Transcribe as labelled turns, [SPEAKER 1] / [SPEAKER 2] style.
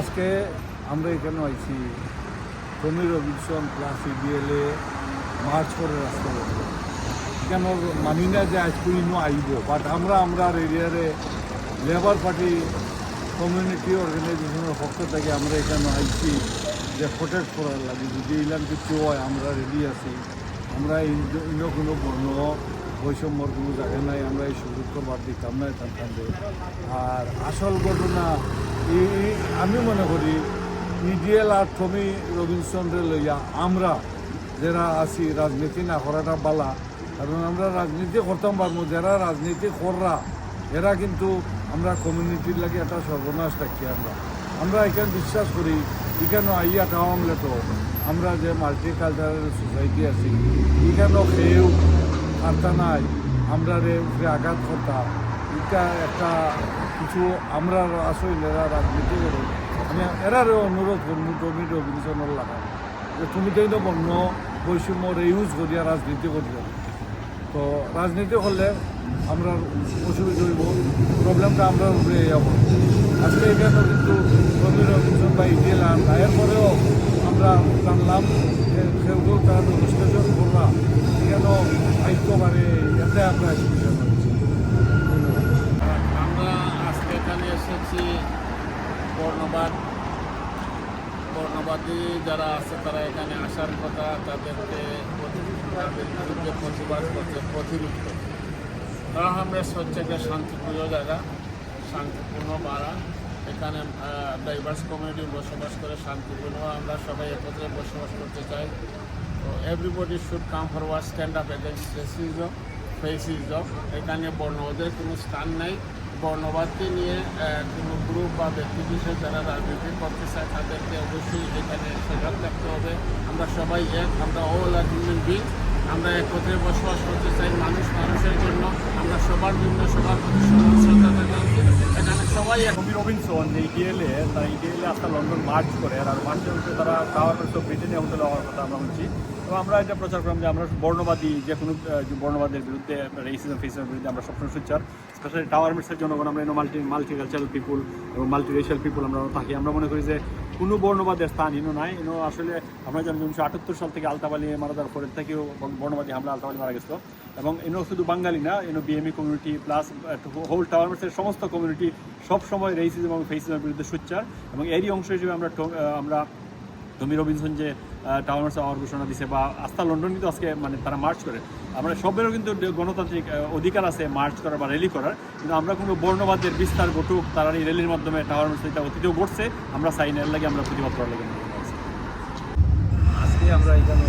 [SPEAKER 1] আজকে আমরা এখানে আইছি টমি রবিনসন প্লাস ইডিএলএ মার্চ করে রাস্তা কেন মানি না যে আজকে ইনো আইব বাট আমরা আমরা এরিয়ারে লেবার পার্টি কমিউনিটি অর্গানাইজেশনের পক্ষ থেকে আমরা এখানে আইছি যে প্রোটেক্ট করার লাগে। যদি ইলাম কিছু হয়, আমরা রেডি আছি। আমরা ইন্য কোনো বর্ণ বৈষম্যর কোনো জায়গা নাই, আমরা এই সুযোগ করবার দিতাম না এখান থেকে। আর আসল ঘটনা এই আমি মনে করি, ইডিএল আর টমি রবিনসনরে লইয়া আমরা যারা আছি, রাজনীতি না করাটা বালা। কারণ আমরা রাজনীতি করতাম পারব যারা রাজনীতি কররা, এরা কিন্তু আমরা কমিউনিটির লাগে একটা সর্বনাশ থাকি আমরা। আমরা এখানে বিশ্বাস করি, এখানে আইয়া টাওয়ামলে আমরা যে মাল্টি কালচারাল সোসাইটি আছি, এখানেও খেয়েও নাই, আমরা উপরে আঘাত করতাম। এটা একটা কিছু আমরা আসলে এরা রাজনীতি করে। আমি এরারও অনুরোধ করব টমি রবিনসনের লাগা যে তুমি তো কিন্তু বন্য বৈষম্যর ইউজ করিয়া রাজনীতি করিয়া তো রাজনীতি করলে আমরা অসুবিধা হইব প্রবলেমটা আমরা উপরে যাব আজকে এখানে কিন্তু টমি রবিনসন বা ইডিএলাম এরপরেও আমরা জানলাম যে কেউ কেউ তারা রেজিস্ট্রেশন করলাম এখানেও আমরা এক্সপিরিয়েন্স হচ্ছে
[SPEAKER 2] আমরা আজকে এখানে এসেছি বর্ণবাদ। বর্ণবাদী যারা আছে, তারা এখানে আসার কথা, তাদেরকে তাদের বিরুদ্ধে প্রতিবাদ করতে প্রতিরোধ কারণ আমরা হচ্ছে একটা শান্তিপূর্ণ জায়গা, শান্তিপূর্ণ পাড়া। এখানে ডাইভার্স কমিউনিটি বসবাস করে শান্তিপূর্ণ আমরা সবাই একত্রে বসবাস করতে চাই। Everybody should come forward stand up against racism fascism এখানে বর্ণবাদের কোনো স্থান নেই। বর্ণবাদকে নিয়ে কোনো গ্রুপ বা ব্যক্তি বিশেষ যারা রাজনীতি করতে চায়, তাদেরকে অবশ্যই এখানে সজাগ থাকতে হবে। আমরা সবাই এক, আমরা অল আর হিউম্যান বিং আমরা একত্রে বসবাস করতে চাই মানুষ মানুষের জন্য। আমরা সবার জন্য সবার প্রতি উচিত এখানে সবাই
[SPEAKER 3] টমি রবিনসন যে ইডিএলে তারা ইডিএলে আসতে লন্ডন মার্চ করে, আর মার্চের হচ্ছে তারা টাওয়ার সব ব্রিটেনে হোটেলে হওয়ার কথা আমরা বলছি। তো আমরা এটা প্রচার করলাম যে আমরা বর্ণবাদী যে কোনো বর্ণবাদের বিরুদ্ধে রেসিজম ফেসিজমের বিরুদ্ধে আমরা সবসময় সুচার স্পেশালি টাওয়ার মিটসের জনগণ, আমরা মাল্টি মাল্টি কালচারাল পিপুল এবং মাল্টি রেশিয়াল পিপুল আমরা থাকি। আমরা মনে করি যে কোনো বর্ণবাদের স্থান ইনো নাই। ইনো আসলে আমরা জানি উনিশশো আটাত্তর সাল থেকে আলতাবালি মারা যাওয়ার পরের থেকেও বর্ণবাদী হামলা আলতাবালি মারা গেছিল। এবং এনও শুধু বাঙালি না, ইনো BME community plus whole tower সমস্ত কমিউনিটি সবসময় রেসিজম এবং ফেসিজমের বিরুদ্ধে সোচ্চার। এবং এরই অংশ হিসেবে আমরা আমরা টমি রবিনসন যে টাউন আওয়ার ঘোষণা দিছে বা আস্থা লন্ডন কিন্তু আজকে মানে তারা মার্চ করে। আমরা সবেরও কিন্তু গণতান্ত্রিক অধিকার আছে মার্চ করার বা র্যালি করার। কিন্তু আমরা কোনো বর্ণবাদের বিস্তার ঘটুক, তারা এই র্যালির মাধ্যমে মার্চ এটা অতীতেও ঘটছে, আমরা সাইনের লাগে আমরা প্রতিবাদ করার লাগে।
[SPEAKER 4] আজকে আমরা এখানে